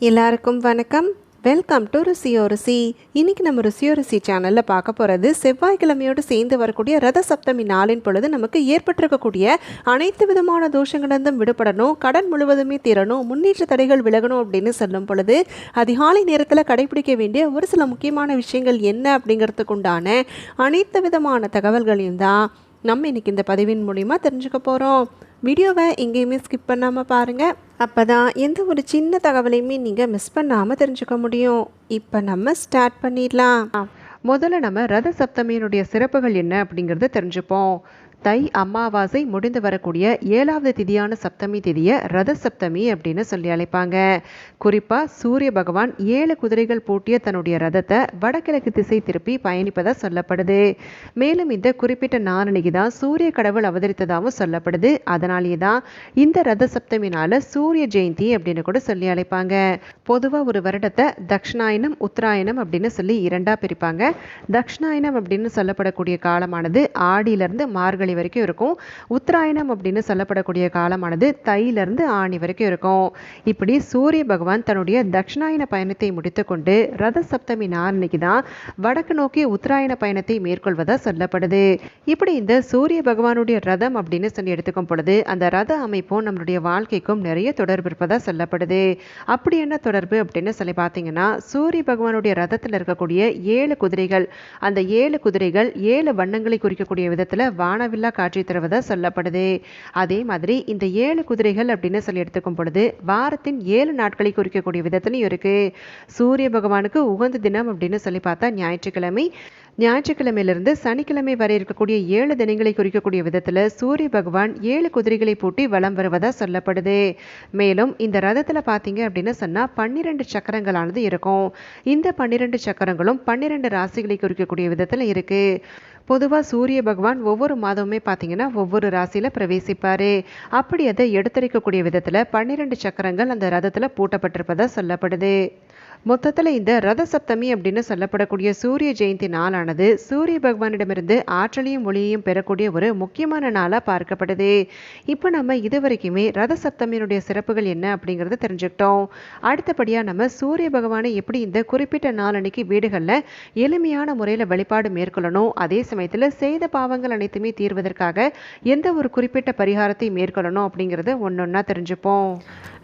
எல்லாருக்கும் வணக்கம். Welcome to ருசியோ ருசி. இன்றைக்கி நம்ம ருசியோ ருசி சேனலில் பார்க்க போகிறது செவ்வாய்க்கிழமையோடு சேர்ந்து வரக்கூடிய ரத சப்தமி நாளின் பொழுது நமக்கு ஏற்பட்டிருக்கக்கூடிய அனைத்து விதமான தோஷங்களிலிருந்தும் விடுபடணும் கடன் முழுவதுமே தீரணும் முன்னேற்ற தடைகள் விலகணும் அப்படின்னு சொல்லும் பொழுது அதிகாலை நேரத்தில் கடைபிடிக்க வேண்டிய ஒரு சில முக்கியமான விஷயங்கள் என்ன அப்படிங்கிறதுக்கு உண்டான அனைத்து விதமான தகவல்களையும் தான் நம்ம இன்றைக்கி இந்த பதிவின் மூலிமா தெரிஞ்சுக்க போகிறோம் வீடியோவை எங்கேயுமே ஸ்கிப் பண்ணாமல் பாருங்கள் அப்போ தான் எந்த ஒரு சின்ன தகவலையுமே நீங்கள் மிஸ் பண்ணாமல் தெரிஞ்சுக்க முடியும். இப்போ நம்ம ஸ்டார்ட் பண்ணிடலாம். முதல்ல நம்ம ரத சப்தமியினுடைய சிறப்புகள் என்ன அப்படிங்கிறத தெரிஞ்சுப்போம். தை அமாவாசை முடிந்து வரக்கூடிய ஏழாவது திதியான சப்தமி திதியை ரத சப்தமி அப்படின்னு சொல்லி அழைப்பாங்க. குறிப்பாக சூரிய பகவான் ஏழு குதிரைகள் பூட்டிய தன்னுடைய ரதத்தை வடகிழக்கு திசை திருப்பி பயணிப்பதாக சொல்லப்படுது. மேலும் இந்த குறிப்பிட்ட நாரணிக்கு தான் சூரிய கடவுள் அவதரித்ததாகவும் சொல்லப்படுது. அதனாலேயே தான் இந்த ரத சப்தமினால சூரிய ஜெயந்தி அப்படின்னு கூட சொல்லி அழைப்பாங்க. பொதுவாக ஒரு வருடத்தை தக்ஷணாயனம் உத்தராயணம் அப்படின்னு சொல்லி இரண்டாக பிரிப்பாங்க. தக்ஷணாயனம் அப்படின்னு சொல்லப்படக்கூடிய காலமானது ஆடியிலிருந்து மார்கழி தீபாவளி வரைக்கும் இருக்கும். உத்தராயணம் அப்படின்னு சொல்லப்படக்கூடிய காலமானது தையிலிருந்து ஆணி வரைக்கும் இருக்கும். இப்படி சூரிய பகவான் தன்னுடைய தட்சிணாயன பயணத்தை முடித்துக்கொண்டு ரத சப்தமி நாரணிக்கு தான் வடக்கு நோக்கி உத்தராயண பயணத்தை மேற்கொள்வதா சொல்லப்படுது. இப்படி இந்த சூரிய பகவானுடைய ரதம் அப்படின்னு சொல்லி எடுத்துக்கும் பொழுது அந்த ரத அமைப்பும் நம்மளுடைய வாழ்க்கைக்கும் நிறைய தொடர்பு இருப்பதா சொல்லப்படுது. அப்படி என்ன தொடர்பு அப்படின்னு சொல்லி பார்த்தீங்கன்னா சூரிய பகவானுடைய ரதத்தில் இருக்கக்கூடிய ஏழு குதிரைகள் அந்த ஏழு குதிரைகள் ஏழு வண்ணங்களை குறிக்கக்கூடிய விதத்தில் வானவில் வானவில்லா காட்சி தருவதா சொல்லப்படுது. அதே மாதிரி இந்த ஏழு குதிரைகள் அப்படின்னு சொல்லி எடுத்துக்கும் பொழுது வாரத்தின் ஏழு நாட்களை குறிக்கக்கூடிய விதத்துலையும் இருக்கு. சூரிய பகவானுக்கு உகந்த தினம் அப்படின்னு சொல்லி பார்த்தா ஞாயிற்றுக்கிழமை. ஞாயிற்றுக்கிழமையிலிருந்து சனிக்கிழமை வரை இருக்கக்கூடிய ஏழு தினங்களை குறிக்கக்கூடிய விதத்தில் சூரிய பகவான் ஏழு குதிரைகளை பூட்டி வலம் வருவதா சொல்லப்படுது. மேலும் இந்த ரதத்தில் பார்த்தீங்க அப்படின்னு சொன்னால் பன்னிரெண்டு சக்கரங்களானது இருக்கும். இந்த பன்னிரெண்டு சக்கரங்களும் பன்னிரெண்டு ராசிகளை குறிக்கக்கூடிய விதத்தில் இருக்கு. பொதுவாக சூரிய பகவான் ஒவ்வொரு மாதமுமே பார்த்தீங்கன்னா ஒவ்வொரு ராசியில் பிரவேசிப்பார். அப்படி அதை எடுத்துரைக்கக்கூடிய விதத்தில் பன்னிரெண்டு சக்கரங்கள் அந்த ரதத்தில் பூட்டப்பட்டிருப்பதா சொல்லப்படுது. மொத்தத்தில் இந்த ரத சப்தமி அப்படின்னு சொல்லப்படக்கூடிய சூரிய ஜெயந்தி நாளானது சூரிய பகவானிடமிருந்து ஆற்றலையும் ஒளியையும் பெறக்கூடிய ஒரு முக்கியமான நாளாக பார்க்கப்படுது இப்போ நம்ம இது வரைக்குமே ரத சப்தமியினுடைய சிறப்புகள் என்ன அப்படிங்கிறத தெரிஞ்சுக்கிட்டோம். அடுத்தபடியாக நம்ம சூரிய பகவானை எப்படி இந்த குறிப்பிட்ட நாளன்னைக்கு வீடுகளில் எளிமையான முறையில் வழிபாடு மேற்கொள்ளணும் அதே சமயத்தில் செய்த பாவங்கள் அனைத்துமே தீர்வதற்காக எந்த ஒரு குறிப்பிட்ட பரிகாரத்தை மேற்கொள்ளணும் அப்படிங்கிறத ஒன்றா தெரிஞ்சுப்போம்.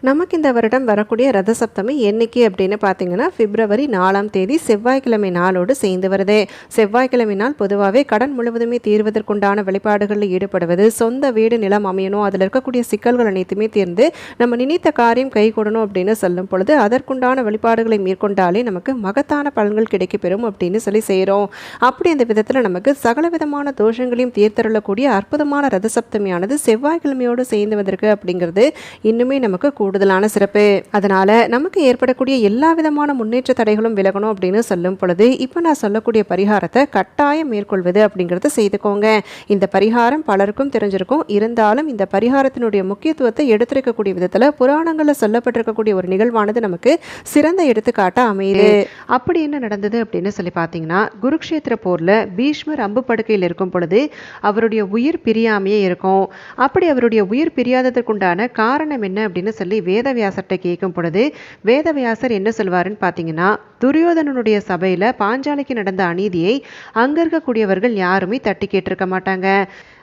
நமக்கு இந்த வருடம் வரக்கூடிய ரத சப்தமி என்னைக்கு அப்படின்னு பார்த்தீங்கன்னா பிப்ரவரி நாலாம் தேதி செவ்வாய்க்கிழமை நாளோடு சேர்ந்து வருது செவ்வாய்க்கிழமை நாள் பொதுவாகவே கடன் முழுவதுமே தீர்வதற்குண்டான வெளிப்பாடுகளில் ஈடுபடுவது சொந்த வீடு நிலம் அமையணும் அதில் இருக்கக்கூடிய சிக்கல்கள் அனைத்துமே தீர்ந்து நம்ம நினைத்த காரியம் கைகூடணும் அப்படின்னு சொல்லும் பொழுது அதற்குண்டான வெளிப்பாடுகளை மேற்கொண்டாலே நமக்கு மகத்தான பலன்கள் கிடைக்கப்பெறும் அப்படின்னு சொல்லி செய்கிறோம் அப்படி இந்த விதத்தில் நமக்கு சகல விதமான தோஷங்களையும் தீர்த்தருளக்கூடிய அற்புதமான ரதசப்தமியானது செவ்வாய்க்கிழமையோடு சேர்ந்து வந்திருக்கு அப்படிங்கிறது இன்னுமே நமக்கு கூடுதலான சிறப்பு. அதனால நமக்கு ஏற்படக்கூடிய எல்லா விதமான முன்னேற்ற தடைகளும் விலகணும் அப்படின்னு சொல்லும் பொழுது இப்போ நான் சொல்லக்கூடிய பரிகாரத்தை கட்டாயம் மேற்கொள்வது அப்படிங்கிறத செய்துக்கோங்க. இந்த பரிகாரம் பலருக்கும் தெரிஞ்சிருக்கும். இருந்தாலும் இந்த பரிகாரத்தினுடைய முக்கியத்துவத்தை எடுத்திருக்கக்கூடிய விதத்தில் புராணங்களில் சொல்லப்பட்டிருக்கக்கூடிய ஒரு நிகழ்வானது நமக்கு சிறந்த எடுத்துக்காட்டாக அமையுது. அப்படி என்ன நடந்தது அப்படின்னு சொல்லி பார்த்தீங்கன்னா குருக்ஷேத்திர போரில் பீஷ்மர் அம்பு படுக்கையில் இருக்கும் பொழுது அவருடைய உயிர் பிரியாமையே இருக்கும். அப்படி அவருடைய உயிர் பிரியாததற்குண்டான காரணம் என்ன அப்படின்னு சொல்லி வேதவியாசர்கிட்ட கேட்கும் பொழுது வேதவியாசர் என்ன சொல்கிறாருன்னு பார்த்தீங்கன்னா துரியோதனனுடைய சபையில் பாஞ்சாலிக்கு நடந்த அநீதியை அங்கே இருக்கக்கூடியவர்கள் யாருமே தட்டி கேட்டிருக்க மாட்டாங்க.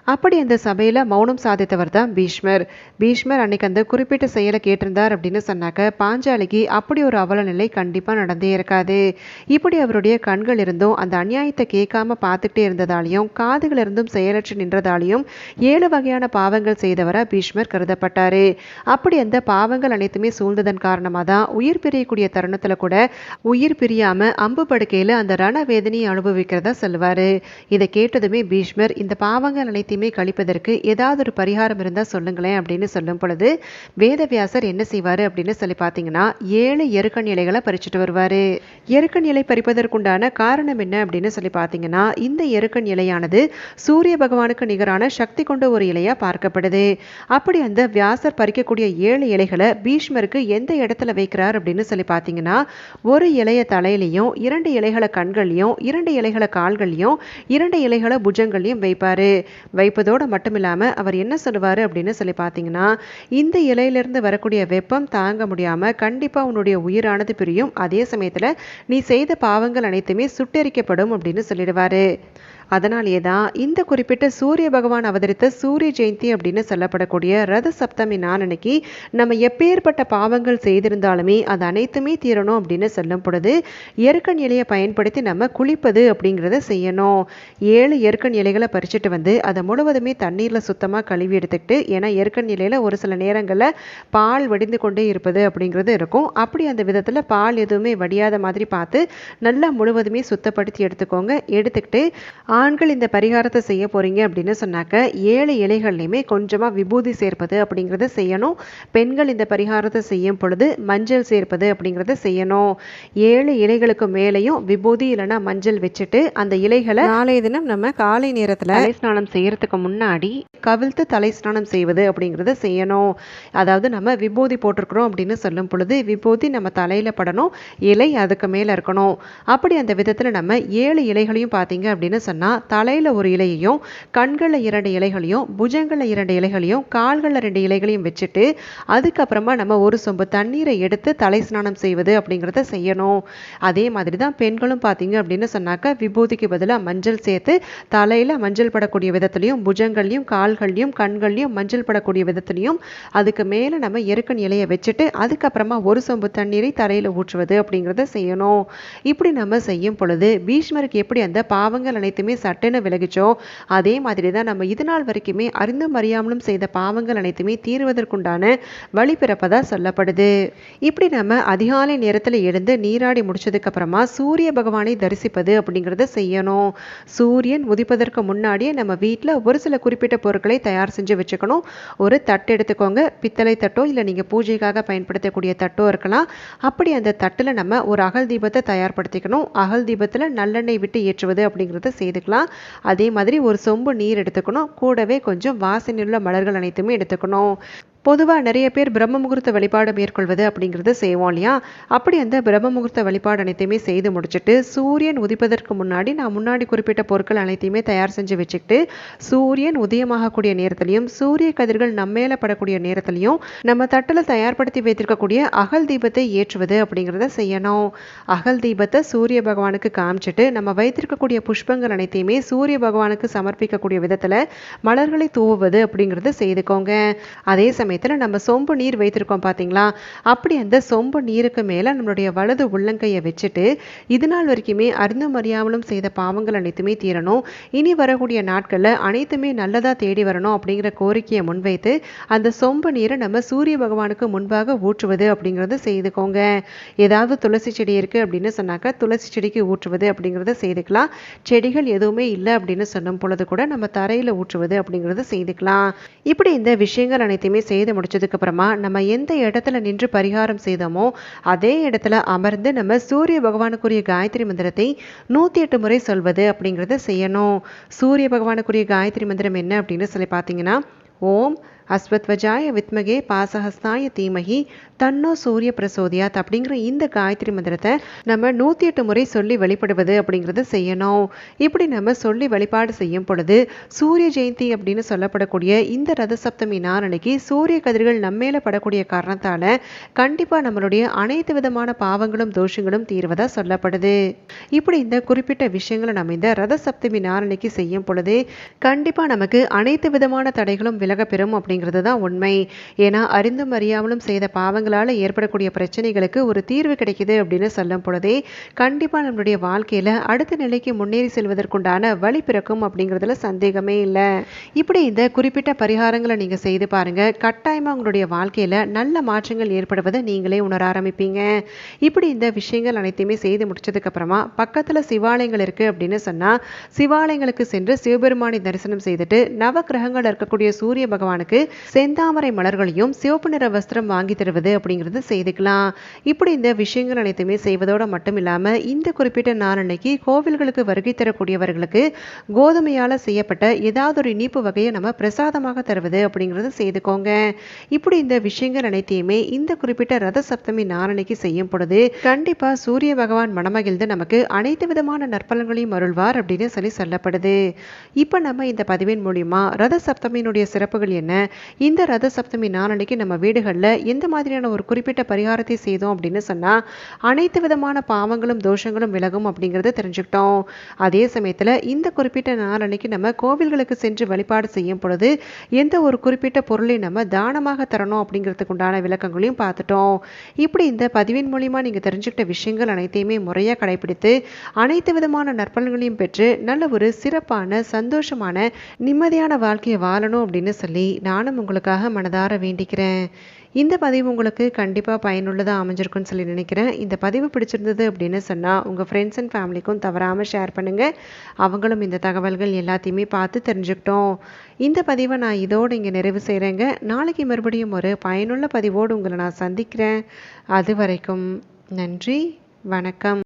அப்படி அந்த சபையில் மௌனம் சாதித்தவர் தான் பீஷ்மர். பீஷ்மர் அன்னைக்கு அந்த குறிப்பிட்ட செயலை கேட்டிருந்தார் அப்படின்னு சொன்னாக்க பாஞ்சாலிக்கு அப்படி ஒரு அவல நிலை கண்டிப்பாக நடந்தே இருக்காது. இப்படி அவருடைய கண்கள் இருந்தும் அந்த அநியாயத்தை கேட்காம பார்த்துக்கிட்டே இருந்ததாலையும் காதுகள் இருந்தும் செயலற்று நின்றதாலையும் ஏழு வகையான பாவங்கள் செய்தவராக பீஷ்மர் கருதப்பட்டார். அப்படி அந்த பாவங்கள் அனைத்துமே சூழ்ந்ததன் காரணமாக தான் உயிர் பிரியக்கூடிய தருணத்தில் கூட உயிர் பிரியாம அம்பு படுக்கையில் அந்த ரண வேதனையை அனுபவிக்கிறதா சொல்லுவார். இதை கேட்டதுமே பீஷ்மர் இந்த பாவங்கள் அனைத்தையும் எல்லாத்தையுமே கழிப்பதற்கு ஏதாவது ஒரு பரிகாரம் இருந்தால் சொல்லுங்களேன் அப்படின்னு சொல்லும் பொழுது வேதவியாசர் என்ன செய்வார் அப்படின்னு சொல்லி பார்த்தீங்கன்னா ஏழு எருக்கன் இலைகளை பறிச்சுட்டு வருவார். எருக்கன் இலை பறிப்பதற்குண்டான காரணம் என்ன அப்படின்னு சொல்லி பார்த்தீங்கன்னா இந்த எருக்கன் இலையானது சூரிய பகவானுக்கு நிகரான சக்தி கொண்ட ஒரு இலையாக பார்க்கப்படுது. அப்படி அந்த வியாசர் பறிக்கக்கூடிய ஏழு இலைகளை பீஷ்மருக்கு எந்த இடத்துல வைக்கிறார் அப்படின்னு சொல்லி பார்த்தீங்கன்னா ஒரு இலைய தலையிலையும் இரண்டு இலைகளை கண்கள்லையும் இரண்டு இலைகளை கால்கள்லையும் இரண்டு இலைகளை புஜங்கள்லையும் வைப்பார். வைப்பதோடு மட்டும் இல்லாமல் அவர் என்ன சொல்லுவார் அப்படின்னு சொல்லி பார்த்தீங்கன்னா இந்த இலையிலிருந்து வரக்கூடிய வெப்பம் தாங்க முடியாமல் கண்டிப்பாக உன்னுடைய உயிரானது பிரியும். அதே சமயத்தில் நீ செய்த பாவங்கள் அனைத்துமே சுட்டெரிக்கப்படும் அப்படின்னு சொல்லிடுவாரு. அதனாலேயே தான் இந்த குறிப்பிட்ட சூரிய பகவான் அவதரித்த சூரிய ஜெயந்தி அப்படின்னு சொல்லப்படக்கூடிய ரத சப்தமி நாளன்னைக்கு நம்ம எப்பேற்பட்ட பாவங்கள் செய்திருந்தாலுமே அது அனைத்துமே தீரணும் அப்படின்னு சொல்லும் பொழுது எருக்கன் இலையை பயன்படுத்தி நம்ம குளிப்பது அப்படிங்கிறத செய்யணும். ஏழு எருக்கன் இலைகளை பறிச்சுட்டு வந்து அதை முழுவதுமே தண்ணீரில் சுத்தமாக கழுவி எடுத்துக்கிட்டு ஏன்னா எருக்கன் இலையில் ஒரு சில நேரங்களில் பால் வடிந்து கொண்டே இருப்பது அப்படிங்கிறது இருக்கும். அப்படி அந்த விதத்தில் பால் எதுவுமே வடியாத மாதிரி பார்த்து நல்லா முழுவதுமே சுத்தப்படுத்தி எடுத்துக்கோங்க. எடுத்துக்கிட்டு ஆண்கள் இந்த பரிகாரத்தை செய்ய போகிறீங்க அப்படின்னு சொன்னாக்க ஏழு இலைகள்லையுமே கொஞ்சமாக விபூதி சேர்ப்பது அப்படிங்கிறத செய்யணும். பெண்கள் இந்த பரிகாரத்தை செய்யும் பொழுது மஞ்சள் சேர்ப்பது அப்படிங்கிறத செய்யணும். ஏழு இலைகளுக்கு மேலேயும் விபூதி இல்லைன்னா மஞ்சள் வச்சுட்டு அந்த இலைகளை நாளைய தினம் நம்ம காலை நேரத்தில் தலை ஸ்நானம் செய்யறதுக்கு முன்னாடி கவிழ்த்து தலை ஸ்நானம் செய்வது அப்படிங்கிறத செய்யணும். அதாவது நம்ம விபூதி போட்டிருக்கிறோம் அப்படின்னு சொல்லும் பொழுது விபூதி நம்ம தலையில் படணும் இலை அதுக்கு மேலே இருக்கணும். அப்படி அந்த விதத்தில் நம்ம ஏழு இலைகளையும் பார்த்தீங்க அப்படின்னு சொன்னால் தலையில் ஒரு இலையையும் கண்களில் இரண்டு இலைகளையும் புஜங்களில் இரண்டு இலைகளையும் கால்களில் ரெண்டு இலைகளையும் வச்சுட்டு அதுக்கப்புறமா நம்ம ஒரு சொம்பு தண்ணீரை எடுத்து தலை ஸ்நானம் செய்வது அப்படிங்கிறத செய்யணும். அதே மாதிரி தான் பெண்களும் பார்த்தீங்க அப்படின்னு சொன்னாக்கா விபூதிக்கு பதிலாக மஞ்சள் சேர்த்து தலையில் மஞ்சள் படக்கூடிய விதத்துலையும் புஜங்கள்லையும் கால்கள்லையும் கண்கள்லையும் மஞ்சள் படக்கூடிய விதத்துலையும் அதுக்கு மேலே நம்ம எருக்கன் இலையை வச்சுட்டு அதுக்கப்புறமா ஒரு சொம்பு தண்ணீரை தரையில் ஊற்றுவது அப்படிங்கிறத செய்யணும். இப்படி நம்ம செய்யும் பொழுது பீஷ்மருக்கு எப்படி அந்த பாவங்கள் அனைத்துமே சட்டுன்னு விலகிச்சோ அதே மாதிரி தான் நம்ம இது நாள் வரைக்குமே அறிந்தும் அறியாமலும் செய்த பாவங்கள் அனைத்துமே தீர்வதற்குண்டான வழி பிறப்பதா சொல்லப்படுது. இப்படி நம்ம அதிகாலை நேரத்தில் எழுந்து நீராடி முடிச்சதுக்கு அப்புறமா சூரிய பகவானை தரிசிப்பது அப்படிங்கிறத செய்யணும். சூரியன் உதிப்பதற்கு முன்னாடியே நம்ம வீட்டில் ஒரு சில குறிப்பிட்ட பொருட்களை தயார் செஞ்சு வச்சுக்கணும். ஒரு தட்டு எடுத்துக்கோங்க. பித்தளை தட்டோ இல்லை நீங்கள் பூஜைக்காக பயன்படுத்தக்கூடிய தட்டோ இருக்கலாம். அப்படி அந்த தட்டில் நம்ம ஒரு அகல் தீபத்தை தயார்படுத்திக்கணும். அகல் தீபத்தில் நல்லெண்ணெய் விட்டு ஏற்றுவது அப்படிங்கிறத எடுத்துக்கலாம். அதே மாதிரி ஒரு சொம்பு நீர் எடுத்துக்கணும். கூடவே கொஞ்சம் வாசனையுள்ள மலர்கள் அனைத்துமே எடுத்துக்கணும். பொதுவாக நிறைய பேர் பிரம்ம முகூர்த்த வழிபாடு மேற்கொள்வது அப்படிங்கிறது செய்வோம் இல்லையா? அப்படி அந்த பிரம்ம முகூர்த்த வழிபாடு அனைத்தையுமே செய்து முடிச்சுட்டு சூரியன் உதிப்பதற்கு முன்னாடி நான் முன்னாடி குறிப்பிட்ட பொருட்கள் அனைத்தையுமே தயார் செஞ்சு வச்சுக்கிட்டு சூரியன் உதயமாகக்கூடிய நேரத்திலையும் சூரிய கதிர்கள் நம்மேல படக்கூடிய நேரத்திலையும் நம்ம தட்டில் தயார்படுத்தி வைத்திருக்கக்கூடிய அகல் தீபத்தை ஏற்றுவது அப்படிங்கிறத செய்யணும். அகல் தீபத்தை சூரிய பகவானுக்கு காமிச்சிட்டு நம்ம வைத்திருக்கக்கூடிய புஷ்பங்கள் அனைத்தையுமே சூரிய பகவானுக்கு சமர்ப்பிக்கக்கூடிய விதத்தில் மலர்களை தூவுவது அப்படிங்கிறத செய்துக்கோங்க. அதே சமயம் சமயத்தில் நம்ம சொம்பு நீர் வைத்திருக்கோம் பார்த்தீங்களா அப்படி அந்த சொம்பு நீருக்கு மேலே நம்மளுடைய வலது உள்ளங்கையை வச்சுட்டு இது நாள் வரைக்குமே அறிந்தும் அறியாமலும் செய்த பாவங்கள் அனைத்துமே தீரணும். இனி வரக்கூடிய நாட்களில் அனைத்துமே நல்லதாக தேடி வரணும் அப்படிங்கிற கோரிக்கையை முன்வைத்து அந்த சொம்பு நீரை நம்ம சூரிய பகவானுக்கு முன்பாக ஊற்றுவது அப்படிங்கிறத செய்துக்கோங்க. ஏதாவது துளசி செடி இருக்குது அப்படின்னு சொன்னாக்கா துளசி செடிக்கு ஊற்றுவது அப்படிங்கிறத செய்துக்கலாம். செடிகள் எதுவுமே இல்லை அப்படின்னு சொன்னும் பொழுது கூட நம்ம தரையில் ஊற்றுவது அப்படிங்கிறத செய்துக்கலாம். இப்படி இந்த விஷயங்கள் அனைத்தையுமே செய்து முடிச்சதுக்கு அப்புறமா நம்ம எந்த இடத்துல நின்று பரிகாரம் செய்தோமோ அதே இடத்துல அமர்ந்து நம்ம சூரிய பகவானுக்குரிய காயத்ரி மந்திரத்தை நூற்றி எட்டு முறை சொல்வது அப்படிங்கிறத செய்யணும். சூரிய பகவானுக்குரிய காயத்ரி மந்திரம் என்ன அப்படின்னு சொல்லி பார்த்தீங்கன்னா ஓம் அஸ்வத்வஜாய வித்மகே பாசஹஸ்தாய தீமகி தன்னோ சூரிய பிரசோதியாத் அப்படிங்கிற இந்த காயத்ரி மந்திரத்தை நம்ம நூற்றி எட்டு முறை சொல்லி வழிபடுவது அப்படிங்கிறத செய்யணும். இப்படி நம்ம சொல்லி வழிபாடு செய்யும் பொழுது சூரிய ஜெயந்தி அப்படின்னு சொல்லப்படக்கூடிய இந்த ரத சப்தமி நாளன்னைக்கு சூரிய கதிர்கள் நம்மேல படக்கூடிய காரணத்தால் கண்டிப்பாக நம்மளுடைய அனைத்து விதமான பாவங்களும் தோஷங்களும் தீர்வதா சொல்லப்படுது. இப்படி இந்த குறிப்பிட்ட விஷயங்களை நம்ம இந்த ரத சப்தமி நாளன்னைக்கு செய்யும் பொழுது கண்டிப்பாக நமக்கு அனைத்து விதமான தடைகளும் விலக பெறும் அப்படிங்கிறது தான் உண்மை. ஏன்னா அறிந்தும் அறியாமலும் செய்த பாவங்களால் ஏற்படக்கூடிய பிரச்சனைகளுக்கு ஒரு தீர்வு கிடைக்குது அப்படின்னு சொல்லும் பொழுதே கண்டிப்பாக நம்மளுடைய வாழ்க்கையில் அடுத்த நிலைக்கு முன்னேறி செல்வதற்குண்டான வழி பிறக்கும் அப்படிங்கிறதுல சந்தேகமே இல்லை. இப்படி இந்த குறிப்பிட்ட பரிகாரங்களை நீங்கள் செய்து பாருங்கள் கட்டாயமாக உங்களுடைய வாழ்க்கையில் நல்ல மாற்றங்கள் ஏற்படுவதை நீங்களே உணர ஆரம்பிப்பீங்க. இப்படி இந்த விஷயங்கள் அனைத்தையுமே செய்து முடிச்சதுக்கப்புறமா பக்கத்தில் சிவாலயங்கள் இருக்குது அப்படின்னு சொன்னால் சிவாலயங்களுக்கு சென்று சிவபெருமானை தரிசனம் செய்துட்டு நவ கிரகங்கள் இருக்கக்கூடிய சூரிய பகவானுக்கு செந்தாமரை மலர்களையும் சிவப்பு நிற வஸ்திரம் வாங்கி தருவது அப்படிங்கிறது செய்துக்கலாம். இப்படி இந்த விஷயங்கள் அனைத்துமே செய்வதோடு மட்டும் இல்லாமல் இந்த குறிப்பிட்ட நாள் அன்னைக்கு கோவில்களுக்கு வருகை தரக்கூடியவர்களுக்கு கோதுமையால் செய்யப்பட்ட ஏதாவது ஒரு இனிப்பு வகையை நம்ம பிரசாதமாக தருவது அப்படிங்கிறது செய்துக்கோங்க. இப்படி இந்த விஷயங்கள் அனைத்தையுமே இந்த குறிப்பிட்ட ரத சப்தமி நாளன்னைக்கு செய்யும் பொழுது கண்டிப்பாக சூரிய பகவான் மனமகிழ்ந்து நமக்கு அனைத்து விதமான நற்பலன்களையும் அருள்வார் அப்படின்னு சொல்லி சொல்லப்படுது. இப்போ நம்ம இந்த பதிவின் மூலியமாக ரத சப்தமியினுடைய சிறப்புகள் என்ன இந்த ரத சப்தமி நாளன்னைக்கு நம்ம வீடுகளில் எந்த மாதிரியான ஒரு குறிப்பிட்ட பரிகாரத்தை செய்தோம் அப்படின்னு சொன்னால் அனைத்து விதமான பாவங்களும் தோஷங்களும் விலகும் அப்படிங்கிறத தெரிஞ்சுக்கிட்டோம். அதே சமயத்தில் இந்த குறிப்பிட்ட நாளன்னைக்கு நம்ம கோவில்களுக்கு சென்று வழிபாடு செய்யும் பொழுது எந்த ஒரு குறிப்பிட்ட பொருளை நம்ம தானமாக தரணும் அப்படிங்கிறதுக்கு உண்டான விளக்கங்களையும் பார்த்துட்டோம். இப்படி இந்த பதிவின் மூலிமா நீங்கள் தெரிஞ்சுக்கிட்ட விஷயங்கள் அனைத்தையுமே முறையாக கடைபிடித்து அனைத்து விதமான நற்பலன்களையும் பெற்று நல்ல ஒரு சிறப்பான சந்தோஷமான நிம்மதியான வாழ்க்கையை வாழணும் அப்படின்னு சொல்லி நான் நானும் உங்களுக்காக மனதார வேண்டிக்கிறேன். இந்த பதிவு உங்களுக்கு கண்டிப்பாக பயனுள்ளதாக அமைஞ்சிருக்குன்னு சொல்லி நினைக்கிறேன். இந்த பதிவு பிடிச்சிருந்தது அப்படின்னு சொன்னால் உங்கள் ஃப்ரெண்ட்ஸ் அண்ட் ஃபேமிலிக்கும் தவறாமல் ஷேர் பண்ணுங்கள் அவங்களும் இந்த தகவல்கள் எல்லாத்தையுமே பார்த்து தெரிஞ்சுக்கிட்டோம். இந்த பதிவை நான் இதோடு இங்கே நிறைவு செய்கிறேங்க நாளைக்கு மறுபடியும் ஒரு பயனுள்ள பதிவோடு உங்களை நான் சந்திக்கிறேன். அது வரைக்கும் நன்றி வணக்கம்.